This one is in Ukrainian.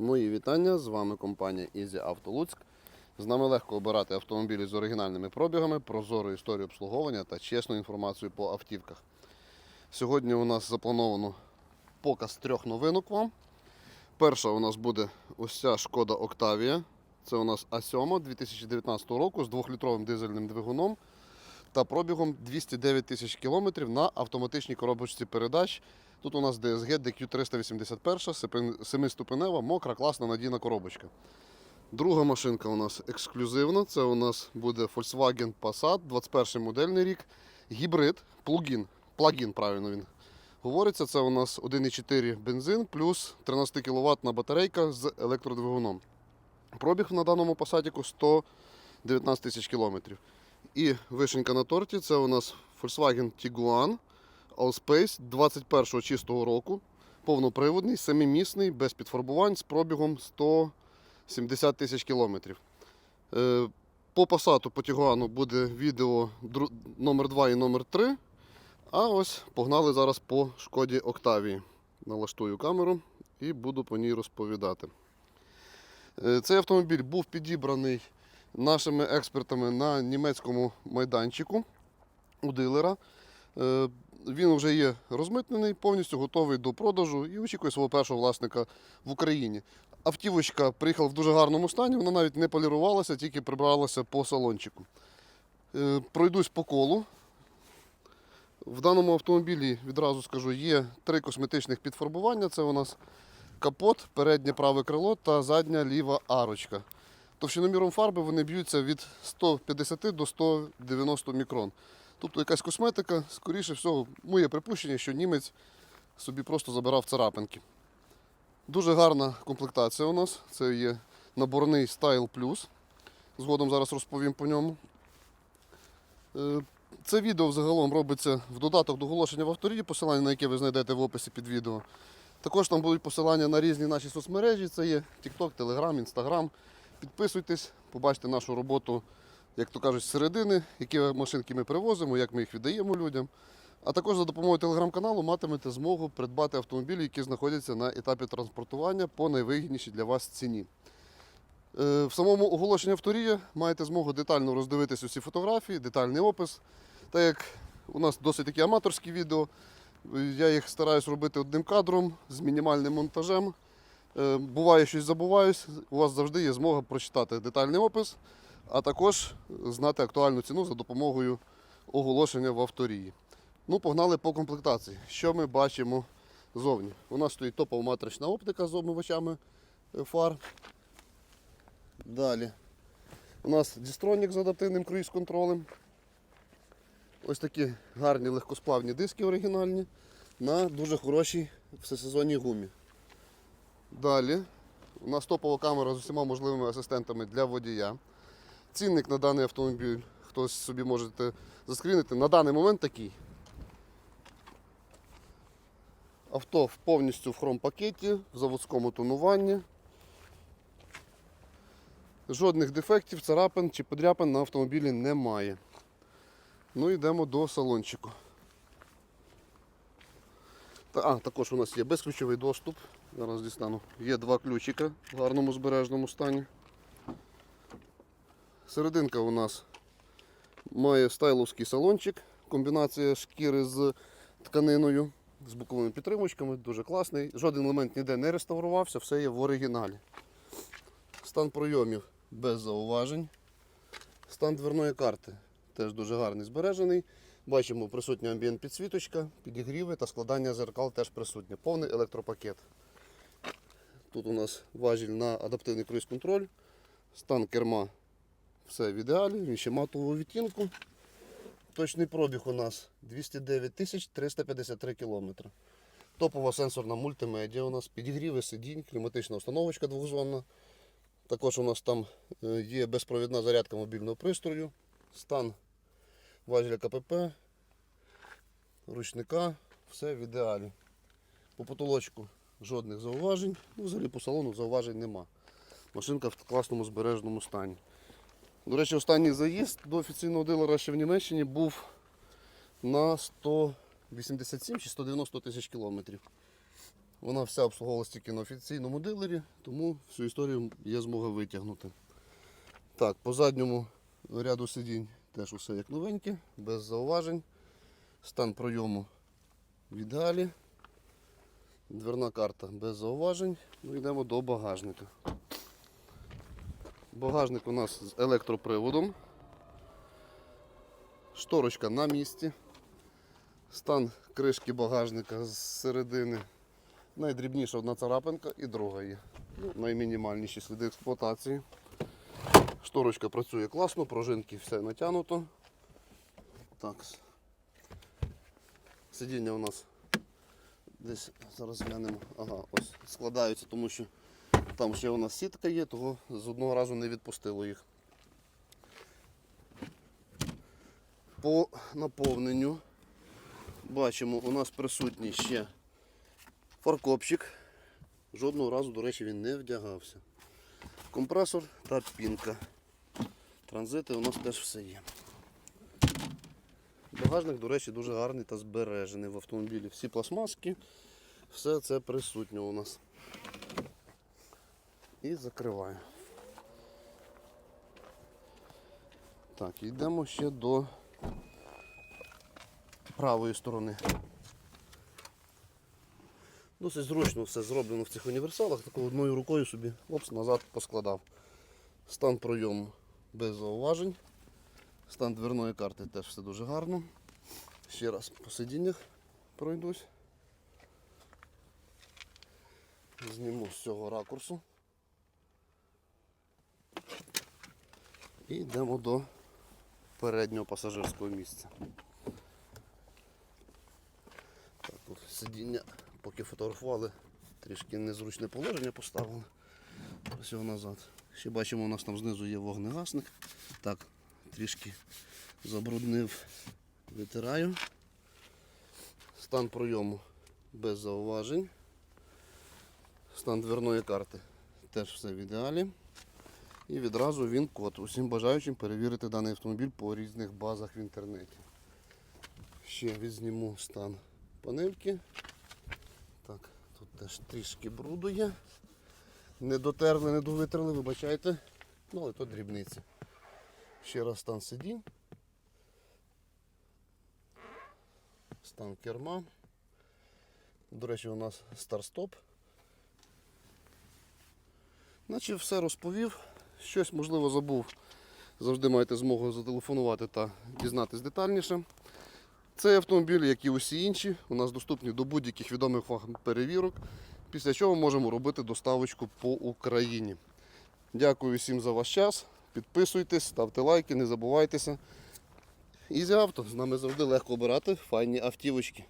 вітання! З вами компанія Easy Auto. З нами легко обирати автомобілі з оригінальними пробігами, прозору історію обслуговування та чесну інформацію по автівках. Сьогодні у нас заплановано показ трьох новинок вам. Перша у нас буде ось шкода Octavia. Це у нас А7 2019 року з 2-літровим дизельним двигуном та пробігом 209 тисяч кілометрів на автоматичній коробочці передач. Тут у нас DSG DQ381, 7-ступенева, мокра, класна надійна коробочка. Друга машинка у нас ексклюзивна. Це у нас буде Volkswagen Passat, 21 модельний рік. Гібрид, плагін, плагін, правильно він говориться. Це у нас 1,4 бензин плюс 13 кВт батарейка з електродвигуном. Пробіг на даному посадіку 119 тисяч кілометрів. І вишенька на торті це у нас Volkswagen Tiguan Allspace 21-го чистого року. Повноприводний, семимісний, без підфарбувань з пробігом 170 тисяч кілометрів. Е, По пасату по Тігуану буде відео номер 2 і номер 3. А ось погнали зараз по шкоді Октавії. Налаштую камеру і буду по ній розповідати. Е, Цей автомобіль був підібраний нашими експертами на німецькому майданчику у дилера. Він вже є розмитнений, повністю готовий до продажу і очікує свого першого власника в Україні. Автівочка приїхала в дуже гарному стані, вона навіть не полірувалася, тільки прибралася по салончику. Е, Пройдусь по колу. В даному автомобілі, відразу скажу, є три косметичних підфарбування. Це у нас капот, переднє праве крило та задня ліва арочка. Товщиноміром фарби вони б'ються від 150 до 190 мікрон. Тобто якась косметика, скоріше всього, моє припущення, що німець собі просто забирав царапинки. Дуже гарна комплектація у нас. Це є наборний Style Plus. Згодом зараз розповім по ньому. Е, Це відео взагалом робиться в додаток до оголошення в авторі, посилання на яке ви знайдете в описі під відео. Також там будуть посилання на різні наші соцмережі. Це є TikTok, Telegram, Instagram. Підписуйтесь, побачите нашу роботу, як то кажуть, середини, які машинки ми привозимо, як ми їх віддаємо людям. А також за допомогою телеграм-каналу матимете змогу придбати автомобілі, які знаходяться на етапі транспортування по найвигіднішій для вас ціні. Е, В самому оголошенні авторія маєте змогу детально роздивитись усі фотографії, детальний опис. Так як у нас досить такі аматорські відео, я їх стараюсь робити одним кадром з мінімальним монтажем. Е, Буває, щось забуваюсь, у вас завжди є змога прочитати детальний опис, а також знати актуальну ціну за допомогою оголошення в авторії. Ну, погнали по комплектації. Що ми бачимо зовні? У нас стоїть топова матрична оптика з обмивачами е, фар. Далі. У нас дістронік з адаптивним круїз-контролем. Ось такі гарні легкосплавні диски оригінальні на дуже хорошій всесезонній гумі. Далі у нас топова камера з усіма можливими асистентами для водія. Цінник на даний автомобіль, хтось собі можете заскрінити, на даний момент такий. Авто повністю в хром-пакеті, в заводському тонуванні. Жодних дефектів, царапин чи подряпин на автомобілі немає. Ну йдемо до салончику. Та, а, також у нас є безключовий доступ. Зараз дістану. Є два ключика в гарному збережному стані. Серединка у нас має стайловський салончик, комбінація шкіри з тканиною, з боковими підтримочками, дуже класний. Жоден елемент ніде не реставрувався, все є в оригіналі. Стан пройомів без зауважень. Стан дверної карти теж дуже гарний збережений. Бачимо, присутня амбієнт підсвіточка, підігріви та складання зеркал теж присутнє. Повний електропакет. Тут у нас важіль на адаптивний круїз-контроль. Стан керма все в ідеалі, він ще матового відтінку. Точний пробіг у нас 209 тисяч 353 кілометри. Топова сенсорна мультимедіа у нас, підігріви сидінь, кліматична установочка двохзонна. Також у нас там е, є безпровідна зарядка мобільного пристрою, стан важеля КПП, ручника, все в ідеалі. По потолочку жодних зауважень, ну, взагалі по салону зауважень нема. Машинка в класному збереженому стані. До речі, останній заїзд до офіційного дилера ще в Німеччині був на 187 чи 190 тисяч кілометрів. Вона вся обслуговувалась тільки на офіційному дилері, тому всю історію є змога витягнути. Так, по задньому ряду сидінь теж усе як новеньке, без зауважень. Стан пройому в ідеалі. Дверна карта без зауважень. Ну, йдемо до багажника. Багажник у нас з електроприводом. Шторочка на місці. Стан кришки багажника з середини. Найдрібніша одна царапинка і друга є. Ну, наймінімальніші сліди експлуатації. Шторочка працює класно, пружинки все натягнуто. Так. Сидіння у нас десь зараз глянемо. Ага, ось складаються, тому що там ще у нас сітка є, того з одного разу не відпустило їх. По наповненню бачимо, у нас присутній ще фаркопчик. Жодного разу, до речі, він не вдягався. Компресор та пінка. Транзити у нас теж все є. Багажник, до речі, дуже гарний та збережений в автомобілі. Всі пластмаски, все це присутнє у нас. І закриваю. Так, йдемо ще до правої сторони. Досить зручно все зроблено в цих універсалах. Такою одною рукою собі опс, назад поскладав. Стан пройому без зауважень. Стан дверної карти теж все дуже гарно. Ще раз по сидіннях пройдусь. Зніму з цього ракурсу. І йдемо до переднього пасажирського місця. Так, тут сидіння, поки фотографували, трішки незручне положення поставили. Ось назад. Ще бачимо, у нас там знизу є вогнегасник. Так, трішки забруднив, витираю. Стан пройому без зауважень. Стан дверної карти теж все в ідеалі. І відразу він код усім бажаючим перевірити даний автомобіль по різних базах в інтернеті. Ще відзніму стан панельки. Так, тут теж трішки бруду є. Не дотерли, не довитерли, вибачайте. Ну, але то дрібниці. Ще раз стан сидінь. Стан керма. До речі, у нас старт-стоп. Наче все розповів. Щось, можливо, забув. Завжди маєте змогу зателефонувати та дізнатись детальніше. Цей автомобіль, як і усі інші, у нас доступні до будь-яких відомих вам перевірок, після чого можемо робити доставочку по Україні. Дякую всім за ваш час. Підписуйтесь, ставте лайки, не забувайтеся. Ізі авто. З нами завжди легко обирати файні автівочки.